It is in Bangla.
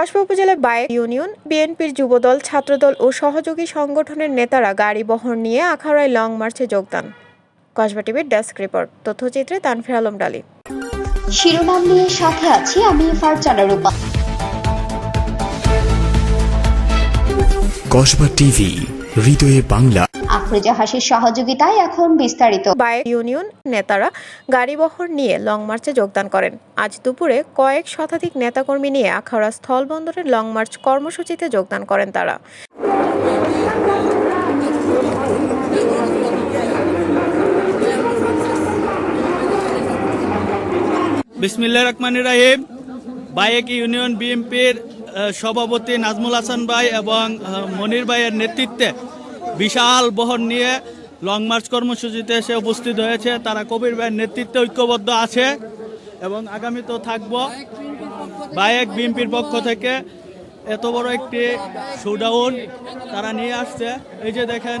কসবা উপজেলার বায়েক ইউনিয়ন বিএনপির যুবদল ছাত্রদল ও সহযোগী সংগঠনের নেতারা গাড়ি বহর নিয়ে আখাউড়ায় লং মার্চে যোগদান। কসবা টিভির ডেস্ক রিপোর্ট। তথ্যচিত্রে তানফির আলম ডালি। শিরোনাম নিয়ে সাথে আছি আমি ফারজানা রূপা। কসবা টিভি হৃদয়ে বাংলা। আফরোজা হাসির সহযোগিতায় এখন বিস্তারিত। বায়েক ইউনিয়ন নেতারা গাড়ি বহর নিয়ে লং মার্চে যোগদান করেন। আজ দুপুরে কয়েক শতাধিক নেতাকর্মী নিয়ে আখাউড়া স্থলবন্দরের লং মার্চ কর্মসূচিতে যোগদান করেন তারা। বিসমিল্লা রহমান রাহিম। বায়েক ইউনিয়ন বিএনপির সভাপতি নাজমুল হাসান ভাই এবং মনির ভাইয়ের নেতৃত্বে বিশাল বহর নিয়ে লং মার্চ কর্মসূচিতে এসে উপস্থিত হয়েছে। তারা কবির ভাইয়ের নেতৃত্বে ঐক্যবদ্ধ আছে এবং আগামী তো থাকব বায়েক বিএনপির পক্ষ থেকে। এত বড় একটি শোডাউন তারা নিয়ে আসছে। এই যে দেখেন